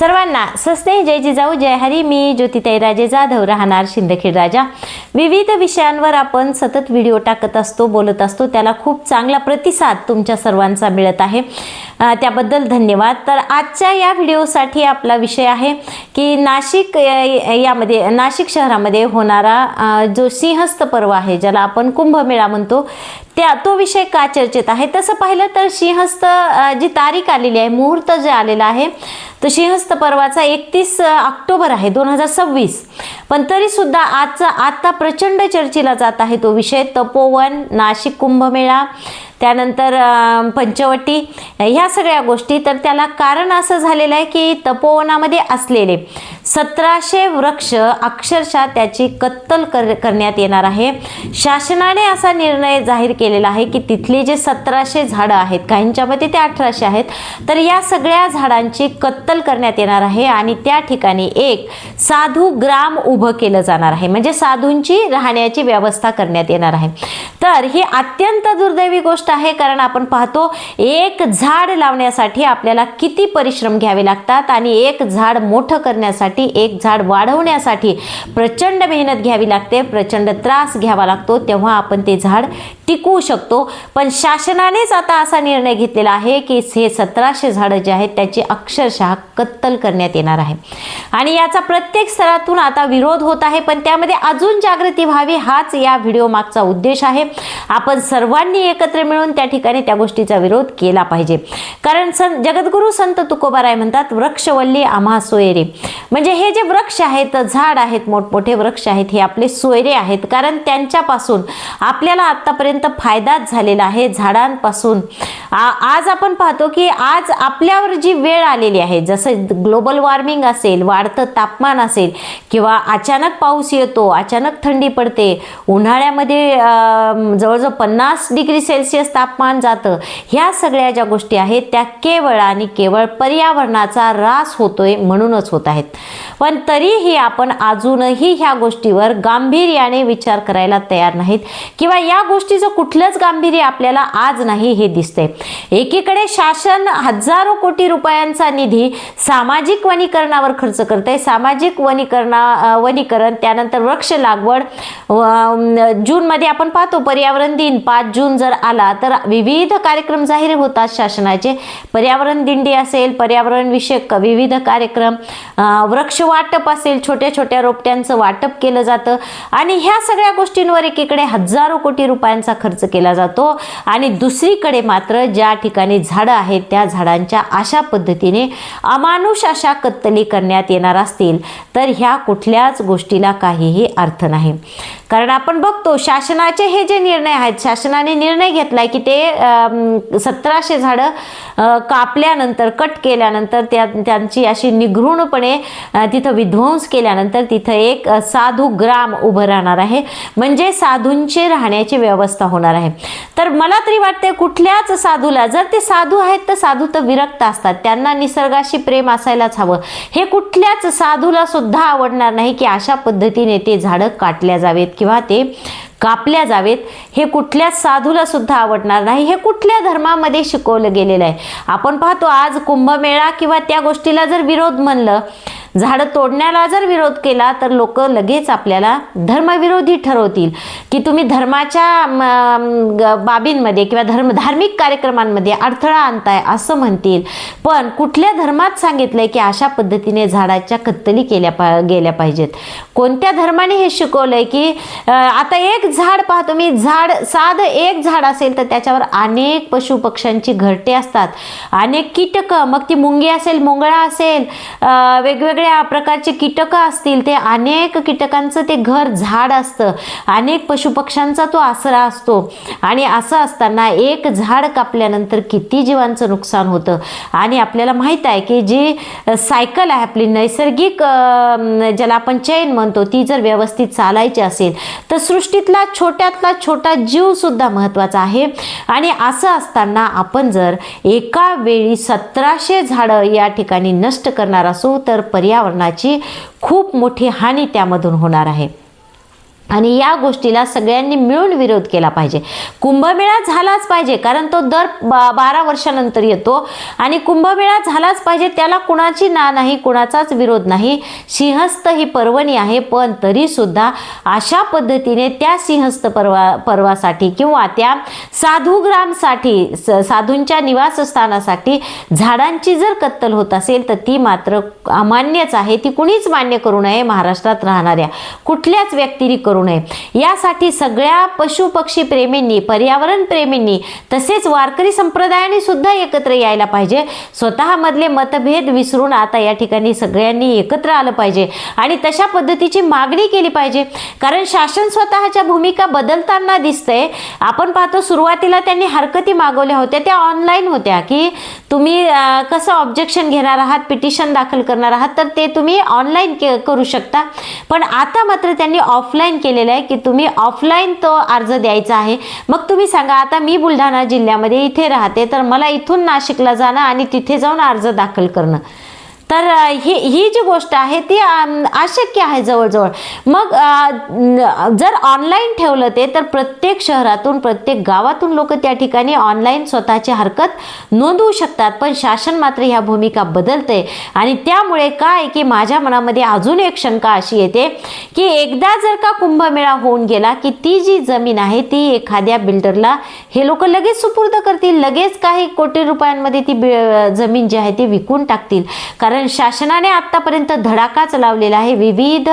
सर्वांना सस्ते जय जिजाऊ जय हरी मी ज्योतिताई राजे जाधव राहणार शिंदखेड राजा. विविध विषयांवर आपण सतत व्हिडिओ टाकत असतो बोलत असतो त्याला खूप चांगला प्रतिसाद तुमच्या सर्वांचा मिळत आहे. त्याबद्दल धन्यवाद. तर आजच्या या व्हिडिओसाठी आपला विषय आहे की नाशिक यामध्ये नाशिक शहरामध्ये होणारा जो सिंहस्थ पर्व आहे ज्याला आपण कुंभमेळा म्हणतो त्या तो विषय का चर्चेत आहे? तसं पाहिलं तर सिंहस्थ जी तारीख आलेली आहे मुहूर्त जे आलेला आहे तर सिंहस्थ पर्वाचा एकतीस ऑक्टोबर आहे दोन हजार सव्वीस. पण तरीसुद्धा आजचा आत्ता प्रचंड चर्चेला जात आहे तो विषय. तपोवन नाशिक कुंभमेळा त्यानंतर पंचवटी ह्या सगळ्या गोष्टी. तर त्याला कारण असं झालेलं आहे की तपोवनामध्ये असलेले सतराशे वृक्ष अक्षरशः त्याची कत्तल कर करण्यात येणार आहे. शासनाने असा निर्णय जाहीर केलेला आहे की तिथले जे सतराशे झाडं आहेत काहींच्यामध्ये ते अठराशे आहेत तर या सगळ्या झाडांची कत्तल करण्यात येणार आहे आणि त्या ठिकाणी एक साधू ग्राम उभं केलं जाणार आहे. म्हणजे साधूंची राहण्याची व्यवस्था करण्यात येणार आहे. तर ही अत्यंत दुर्दैवी गोष्ट आहे कारण आपण पाहतो एक झाड लावण्यासाठी आपल्याला किती परिश्रम घ्यावे लागतात आणि एक झाड मोठं करण्यासाठी एक झाड वाढवण्यासाठी प्रचंड मेहनत घ्यावी लागते प्रचंड त्रास घ्यावा लागतो तेव्हा आपण ते झाड टिकवू शकतो. पण शासनानेच आता असा निर्णय घेतलेला आहे की हे सतराशे झाडं जे आहेत त्याची अक्षरशः कत्तल करण्यात येणार आहे. आणि याचा प्रत्येक स्तरातून आता विरोध होत आहे पण त्यामध्ये अजून जागृती व्हावी हाच या व्हिडिओ मागचा उद्देश आहे. आपण सर्वांनी एकत्र मिळून त्या ठिकाणी त्या गोष्टीचा विरोध केला पाहिजे. कारण संत जगद्गुरू संत तुकोबाराय म्हणतात वृक्षवल्ली आम्हा सोयरे. म्हणजे म्हणजे हे जे वृक्ष आहेत झाड आहेत मोठमोठे वृक्ष आहेत हे आपले सोयरे आहेत. कारण त्यांच्यापासून आपल्याला आत्तापर्यंत फायदाच झालेला आहे झाडांपासून. आ- आज आपण पाहतो की आज आपल्यावर जी वेळ आलेली आहे जसं ग्लोबल वॉर्मिंग असेल वाढतं तापमान असेल किंवा अचानक पाऊस येतो अचानक थंडी पडते उन्हाळ्यामध्ये जवळजवळ पन्नास डिग्री सेल्सिअस तापमान जातं ह्या सगळ्या ज्या गोष्टी आहेत त्या केवळ आणि केवळ पर्यावरणाचा ऱ्हास होतोय म्हणूनच होत आहेत. पण तरीही आपण अजूनही ह्या गोष्टीवर गांभीर्याने विचार करायला तयार नाहीत. किंवा या गोष्टीचं कुठलंच गांभीर्य आपल्याला आज नाही हे दिसतंय. एकीकडे शासन हजारो कोटी रुपयांचा निधी सामाजिक वनीकरणावर खर्च करते सामाजिक वनीकरणा वनीकरण त्यानंतर वृक्ष लागवड जूनमध्ये आपण पाहतो पर्यावरण दिन पाच जून जर आला तर विविध कार्यक्रम जाहीर होतात शासनाचे. पर्यावरण दिंडी असेल पर्यावरण विषयक विविध कार्यक्रम वृक्ष लक्ष वाटप असेल छोट्या छोट्या रोपट्यांचं वाटप केलं जातं आणि ह्या सगळ्या गोष्टींवर एकीकडे हजारो कोटी रुपयांचा खर्च केला जातो आणि दुसरीकडे मात्र ज्या ठिकाणी झाडं आहेत त्या झाडांच्या अशा पद्धतीने अमानुष अशा कत्तली करण्यात येणार असतील तर ह्या कुठल्याच गोष्टीला काहीही अर्थ नाही. कारण आपण बघतो शासनाचे हे जे निर्णय आहेत शासनाने निर्णय घेतलाय की ते सतराशे झाडं कापल्यानंतर कट केल्यानंतर त्या त्यांची अशी निघृणपणे तिथं विध्वंस केल्यानंतर तिथं एक साधू ग्राम उभं राहणार आहे. म्हणजे साधूंची राहण्याची व्यवस्था होणार आहे. तर मला तरी वाटते कुठल्याच साधूला जर ते साधू आहेत तर साधू तर विरक्त असतात. त्यांना निसर्गाशी प्रेम असायलाच हवं. हे कुठल्याच साधूला सुद्धा आवडणार नाही की अशा पद्धतीने ते झाडं काटल्या जावेत किंवा ते कापल्या जावेत. हे कुठल्याच साधूला सुद्धा आवडणार नाही. हे कुठल्या धर्मामध्ये शिकवलं गेलेलं आहे? आपण पाहतो आज कुंभमेळा किंवा त्या गोष्टीला जर विरोध म्हणलं झाडं तोडण्याला जर विरोध केला तर लोक लगेच आपल्याला धर्मविरोधी ठरवतील. की तुम्ही धर्माच्या ग- बाबींमध्ये किंवा धर्म धार्मिक कार्यक्रमांमध्ये अडथळा आणताय असं म्हणतील. पण कुठल्या धर्मात सांगितलंय की अशा पद्धतीने झाडाच्या कत्तली केल्या पा गेल्या पाहिजेत? कोणत्या धर्माने हे शिकवलंय की आता एक झाड पाहतो मी झाड साधं एक झाड असेल तर त्याच्यावर अनेक पशु पक्ष्यांची घरटे असतात. अनेक कीटकं मग ती मुंगी असेल मुंगळा असेल वेगवेगळे वेगवेगळ्या प्रकारचे कीटकं असतील ते अनेक कीटकांचं ते घर झाड असतं. अनेक पशुपक्ष्यांचा तो आसरा असतो. आणि असं असताना एक झाड कापल्यानंतर किती जीवांचं नुकसान होतं. आणि आपल्याला माहीत आहे की जी सायकल आहे आपली नैसर्गिक ज्याला आपण चैन म्हणतो ती जर व्यवस्थित चालायची असेल तर सृष्टीतला छोट्यातला छोटा जीवसुद्धा महत्त्वाचा आहे. आणि असं असताना आपण जर एका वेळी सतराशे झाडं या ठिकाणी नष्ट करणार असू तर पर्यावरणाची खूप मोठी हानी त्यामधून होणार आहे. आणि या गोष्टीला सगळ्यांनी मिळून विरोध केला पाहिजे. कुंभमेळा झालाच पाहिजे कारण तो दर बा बारा वर्षानंतर येतो. आणि कुंभमेळा झालाच पाहिजे त्याला कुणाची ना नाही कुणाचाच विरोध नाही. सिंहस्थ ही पर्वणी आहे पण तरीसुद्धा अशा पद्धतीने त्या सिंहस्थ पर्वा पर्वासाठी किंवा त्या साधूग्रामसाठी स साधूंच्या निवासस्थानासाठी झाडांची जर कत्तल होत असेल तर ती मात्र अमान्यच आहे. ती कुणीच मान्य करू नये महाराष्ट्रात राहणाऱ्या. कुठल्याच व्यक्तीने करू नये. यासाठी सगळ्या पशु पक्षी प्रेमींनी पर्यावरण प्रेमींनी तसेच वारकरी संप्रदायाने सुद्धा एकत्र यायला पाहिजे. स्वतःमधले मतभेद विसरून आता या ठिकाणी सगळ्यांनी एकत्र आलं पाहिजे आणि तशा पद्धतीची मागणी केली पाहिजे. कारण शासन स्वतःच्या भूमिका बदलताना दिसतंय. आपण पाहतो सुरुवातीला त्यांनी हरकती मागवल्या होत्या त्या ऑनलाईन होत्या की तुम्ही कसं ऑब्जेक्शन घेणार आहात पिटिशन दाखल करणार आहात तर ते तुम्ही ऑनलाईन करू शकता. पण आता मात्र त्यांनी ऑफलाईन केलेलं आहे की तुम्ही ऑफलाईन तो अर्ज द्यायचा आहे. मग तुम्ही सांगा आता मी बुलढाणा जिल्ह्यामध्ये इथे राहते तर मला इथून नाशिकला जाणं आणि तिथे जाऊन अर्ज दाखल करणं. तर ही ही जी गोष्ट आहे ती अशक्य आहे जवळजवळ. मग जर ऑनलाईन ठेवलं ते तर प्रत्येक शहरातून प्रत्येक गावातून लोक त्या ठिकाणी ऑनलाईन स्वतःची हरकत नोंदवू शकतात. पण शासन मात्र ह्या भूमिका बदलते. आणि त्यामुळे काय की माझ्या मनामध्ये अजून एक शंका अशी येते की एकदा जर का कुंभमेळा होऊन गेला की ती जी जमीन आहे ती एखाद्या बिल्डरला हे लोक लगेच सुपूर्द करतील? लगेच काही कोटी रुपयांमध्ये ती बि- जमीन जी आहे ती विकून टाकतील? कारण शासनाने आत्तापर्यंत धडाकाच लावलेला आहे. विविध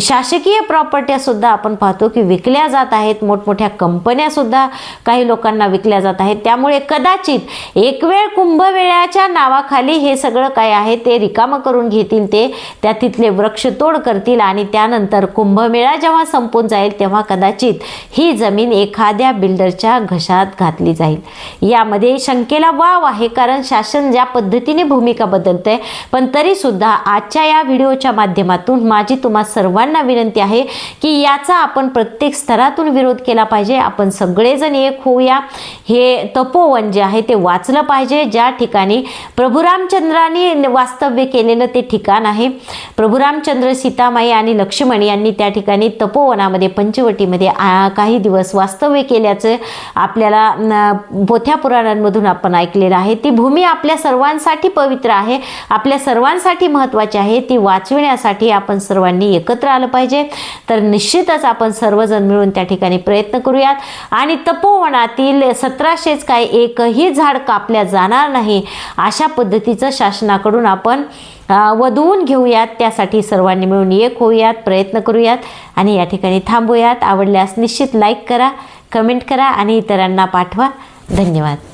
शासकीय प्रॉपर्ट्या सुद्धा आपण पाहतो की विकल्या जात आहेत. मोठमोठ्या कंपन्यासुद्धा काही लोकांना विकल्या जात आहेत. त्यामुळे कदाचित एक वेळ कुंभमेळ्याच्या नावाखाली हे सगळं काय आहे ते रिकामं करून घेतील ते. त्या तिथले वृक्षतोड करतील आणि त्यानंतर कुंभमेळा जेव्हा संपून जाईल तेव्हा कदाचित ही जमीन एखाद्या बिल्डरच्या घशात घातली जाईल. यामध्ये शंकेला वाव आहे कारण शासन ज्या पद्धतीने भूमिका बदलतंय पण तरीसुद्धा आजच्या या व्हिडिओच्या माध्यमातून माझी तुम्हा सर्वांना विनंती आहे की याचा आपण प्रत्येक स्तरातून विरोध केला पाहिजे. आपण सगळेजण एक होऊया. हे तपोवन जे आहे ते वाचलं पाहिजे. ज्या ठिकाणी प्रभू रामचंद्रांनी वास्तव्य केलेलं ते ठिकाण आहे. प्रभू रामचंद्र सीतामाई आणि लक्ष्मण यांनी त्या ठिकाणी तपोवनामध्ये पंचवटीमध्ये काही दिवस वास्तव्य केल्याचं आपल्याला बोथ्या पोथ्या पुराणांमधून आपण ऐकलेलं आहे. ती भूमी आपल्या सर्वांसाठी पवित्र आहे. आपल्या सर्वांसाठी महत्त्वाची आहे ती वाचविण्यासाठी आपण सर्वांनी एकत्र आलं पाहिजे. तर निश्चितच आपण सर्वजण मिळून त्या ठिकाणी प्रयत्न करूयात. आणि तपोवनातील सतराशेच काय एकही झाड कापल्या जाणार नाही अशा पद्धतीचं शासनाकडून आपण वधवून घेऊयात. त्यासाठी सर्वांनी मिळून एक होऊयात प्रयत्न करूयात आणि या ठिकाणी थांबूयात. आवडल्यास निश्चित लाईक करा कमेंट करा आणि इतरांना पाठवा. धन्यवाद.